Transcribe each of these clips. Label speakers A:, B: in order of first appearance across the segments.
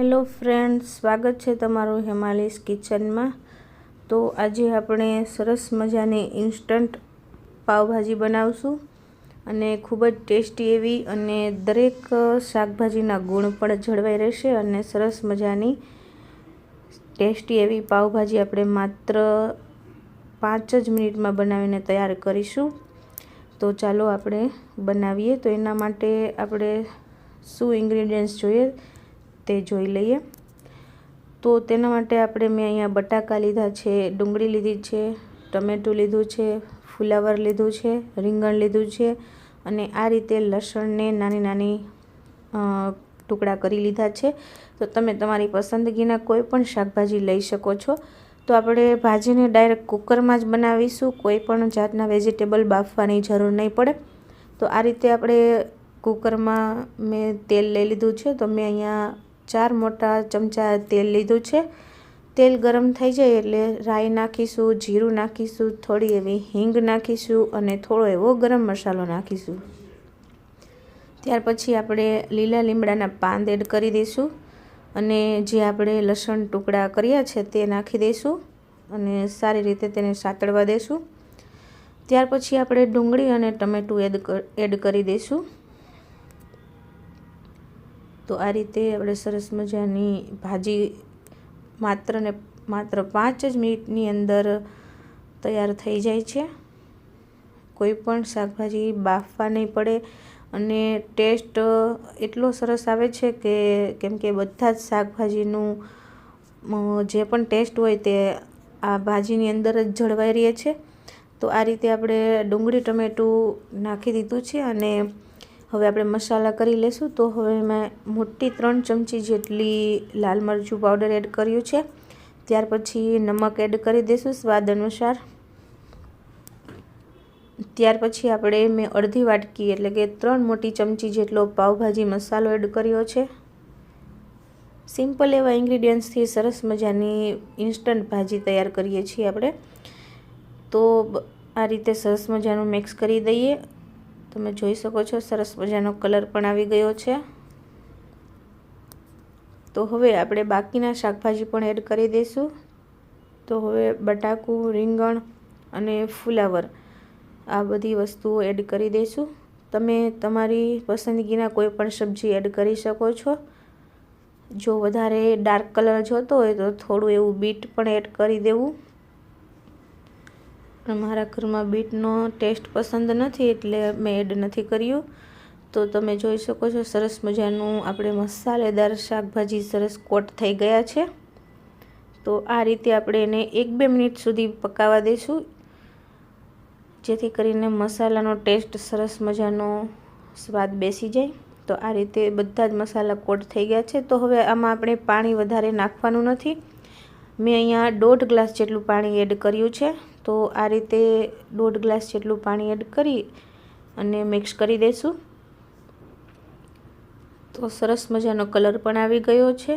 A: Hello friend સ્વાગત છે તમારું હિમાલયસ કિચનમાં. તો આજે આપણે સરસ મજાની ઇન્સ્ટન્ટ પાવભાજી બનાવશું અને ખૂબ જ ટેસ્ટી એવી અને દરેક શાકભાજીના ગુણ પણ જળવાઈ રહેશે અને સરસ મજાની ટેસ્ટી એવી પાવભાજી આપણે માત્ર પાંચ જ મિનિટમાં બનાવીને તૈયાર કરીશું. તો ચાલો આપણે બનાવીએ. તો એના માટે આપણે શું ઇન્ગ્રીડિયન્ટ્સ જોઈએ? તે જોઈ લઈએ. તો તેના માટે આપણે મેં અહીંયા બટાકા લીધા છે, ડુંગળી લીધી છે, ટમેટું લીધું છે, ફુલાવર લીધું છે, રીંગણ લીધું છે અને આ રીતે લસણને નાની નાની ટુકડા કરી લીધા છે. તો તમે તમારી પસંદગીના કોઈ પણ શાકભાજી લઈ શકો છો. તો આપણે ભાજીને ડાયરેક્ટ કુકરમાં જ બનાવીશું. કોઈ પણ જાતના વેજીટેબલ બાફવાની જરૂર નહીં પડે. તો આ રીતે આપણે કુકરમાં મેં તેલ લઈ લીધું છે. તો મેં અહીંયા ચાર મોટા ચમચા તેલ લીધું છે. તેલ ગરમ થઈ જાય એટલે રાઈ નાખીશું, જીરું નાખીશું, થોડી એવી હિંગ નાખીશું અને થોડો એવો ગરમ મસાલો નાખીશું. ત્યાર પછી આપણે લીલા લીમડાના પાન એડ કરી દઈશું અને જે આપણે લસણ ટુકડા કર્યા છે તે નાખી દઈશું અને સારી રીતે તેને સાતળવા દઈશું. ત્યાર પછી આપણે ડુંગળી અને ટમેટું એડ એડ કરી દઈશું. તો આ રીતે આપણે સરસ મજાની ભાજી માત્ર ને માત્ર પાંચ જ મિનિટની અંદર તૈયાર થઈ જાય છે. કોઈ પણ શાકભાજી બાફવા નહીં પડે અને ટેસ્ટ એટલો સરસ આવે છે કે કેમ કે બધા જ શાકભાજીનું જે પણ ટેસ્ટ હોય તે આ ભાજીની અંદર જ જળવાઈ રહે છે. તો આ રીતે આપણે ડુંગળી, ટમેટું નાખી દીધું છે અને હવે આપણે મસાલા કરી લેશું તો હવે મેં મોટી ત્રણ ચમચી જેટલી લાલ મરચું પાવડર એડ કર્યું છે. ત્યાર પછી નમક એડ કરી દઈશું સ્વાદ અનુસાર. ત્યાર પછી આપણે મેં અડધી વાટકી એટલે કે ત્રણ મોટી ચમચી જેટલો પાવભાજી મસાલો એડ કર્યો છે. સિમ્પલ એવા ઇન્ગ્રીડિયન્ટ્સથી સરસ મજાની ઇન્સ્ટન્ટ ભાજી તૈયાર કરીએ છીએ આપણે. તો આ રીતે સરસ મજાનું મિક્સ કરી દઈએ. તમે જોઈ શકો છો, સરસ મજાનો કલર પણ આવી ગયો છે. તો હવે આપણે બાકીના શાકભાજી પણ એડ કરી દઈશું. તો હવે બટાકું, રીંગણ અને ફુલાવર આ બધી વસ્તુઓ એડ કરી દઈશું. તમે તમારી પસંદગીના કોઈ પણ સબ્જી એડ કરી શકો છો. જો વધારે ડાર્ક કલર જોતો હોય તો થોડું એવું બીટ પણ એડ કરી દેવું. મારા ઘરમાં બીટનો ટેસ્ટ પસંદ નથી એટલે મેં એડ નથી કર્યું. તો તમે જોઈ શકો છો સરસ મજાનું આપણે મસાલેદાર શાકભાજી સરસ કોટ થઈ ગયા છે. તો આ રીતે આપણે એને એક બે મિનિટ સુધી પકાવવા દઈશું જેથી કરીને મસાલાનો ટેસ્ટ સરસ મજાનો સ્વાદ બેસી જાય. તો આ રીતે બધા જ મસાલા કોટ થઈ ગયા છે. તો હવે આમાં આપણે પાણી વધારે નાખવાનું નથી. મેં અહીંયા દોઢ ગ્લાસ જેટલું પાણી એડ કર્યું છે. તો આ રીતે દોઢ ગ્લાસ જેટલું પાણી એડ કરી અને મિક્સ કરી દઈશું તો સરસ મજાનો કલર પણ આવી ગયો છે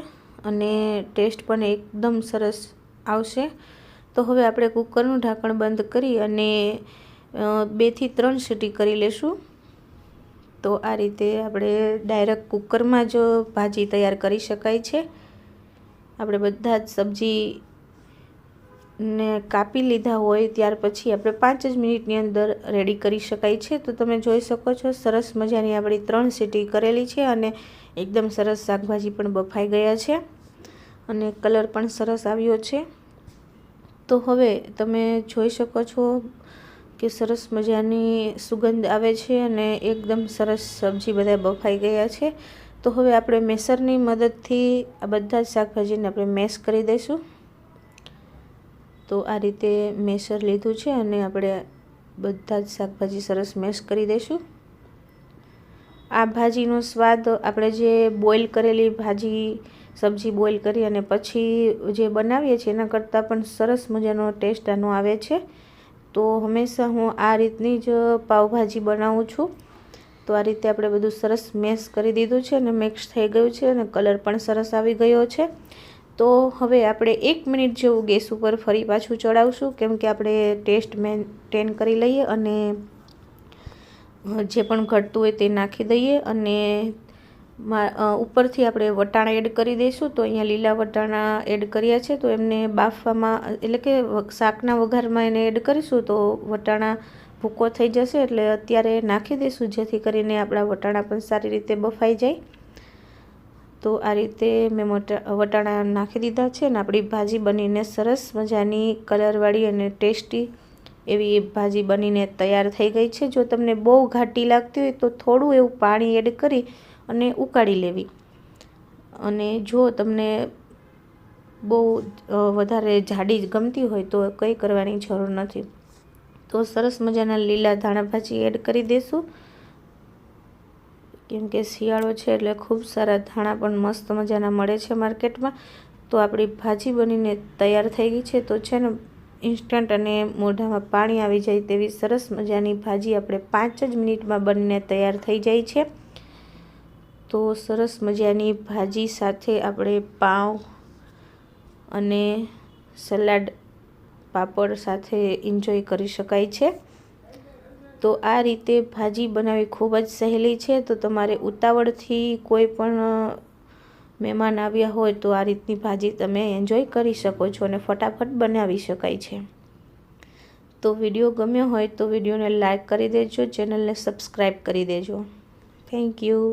A: અને ટેસ્ટ પણ એકદમ સરસ આવશે. તો હવે આપણે કુકરનું ઢાંકણ બંધ કરી અને બેથી ત્રણ સીટી કરી લેશું. તો આ રીતે આપણે ડાયરેક્ટ કુકરમાં જ ભાજી તૈયાર કરી શકાય છે. આપણે બધા જ સબ્જી ને કાપી લીધા હોય ત્યાર પછી આપણે પાંચ જ મિનિટની અંદર રેડી કરી શકાય છે. તો તમે જોઈ શકો છો, સરસ મજાની આપણી ત્રણ સીટી કરેલી છે અને એકદમ સરસ શાકભાજી પણ બફાઈ ગયા છે અને કલર પણ સરસ આવ્યો છે. તો હવે તમે જોઈ શકો છો કે સરસ મજાની સુગંધ આવે છે અને એકદમ સરસ સબ્જી બધા બફાઈ ગયા છે. તો હવે આપણે મેસરની મદદથી આ બધા જ શાકભાજીને આપણે મેશ કરી દઈશું. તો આ રીતે મેસર લીધું છે અને આપણે બધા જ શાકભાજી સરસ મેશ કરી દઈશું. આ ભાજીનો સ્વાદ આપણે જે બોઇલ કરેલી ભાજી, સબ્જી બોઇલ કરી અને પછી જે બનાવીએ છીએ એના કરતાં પણ સરસ મજાનો ટેસ્ટ આનો આવે છે. તો હંમેશા હું આ રીતની જ પાવભાજી બનાવું છું. તો આ રીતે આપણે બધું સરસ મેશ કરી દીધું છે અને મિક્સ થઈ ગયું છે અને કલર પણ સરસ આવી ગયો છે. તો હવે આપણે એક મિનિટ જેવું ગેસ ઉપર ફરી પાછું ચડાવશું, કેમ કે આપણે ટેસ્ટ મેન્ટેન કરી લઈએ અને જે પણ ઘટતું હોય તે નાખી દઈએ અને ઉપરથી આપણે વટાણા એડ કરી દઈશું. તો અહીંયા લીલા વટાણા એડ કર્યા છે, તો એમને બાફવામાં, એટલે કે શાકના વઘારમાં એને એડ કરીશું, તો વટાણા ભૂકો થઈ જશે, એટલે અત્યારે નાખી દઈશું, જેથી કરીને આપણા વટાણા પણ સારી રીતે બફાઈ જાય. તો આ રીતે મેં વટાણા નાખી દીધા છે ને આપણી ભાજી બનીને સરસ મજાની કલરવાળી અને ટેસ્ટી એવી ભાજી બનીને તૈયાર થઈ ગઈ છે. જો તમને બહુ ઘાટી લાગતી હોય તો થોડું એવું પાણી એડ કરી અને ઉકાળી લેવી. અને જો તમને બહુ વધારે જાડી ગમતી હોય તો કંઈ કરવાની જરૂર નથી. તો સરસ મજાના લીલા ધાણા ભાજી એડ કરી દઈશું કેમ કે શિયાળો છે એટલે ખૂબ સારા ધાણા પણ મસ્ત મજાના મળે છે માર્કેટમાં. તો આપણી ભાજી બનીને તૈયાર થઈ ગઈ છે. તો છે ને ઇન્સ્ટન્ટ અને મોઢામાં પાણી આવી જાય તેવી સરસ મજાની ભાજી આપણે પાંચ જ મિનિટમાં બનીને તૈયાર થઈ જાય છે. તો સરસ મજાની ભાજી સાથે આપણે પાઉં અને સલાડ પાપડ સાથે એન્જોય કરી શકાય છે. તો આ રીતે ભાજી બનાવવી ખૂબ જ સહેલી છે. તો તમારે ઉતાવળથી કોઈ પણ મહેમાન આવ્યા હોય તો આ રીતની ભાજી તમે એન્જોય કરી શકો છો અને ફટાફટ બનાવી શકાય છે. તો વીડિયો ગમ્યો હોય તો વિડીયોને લાઇક કરી દેજો, ચેનલને સબસ્ક્રાઈબ કરી દેજો. Thank you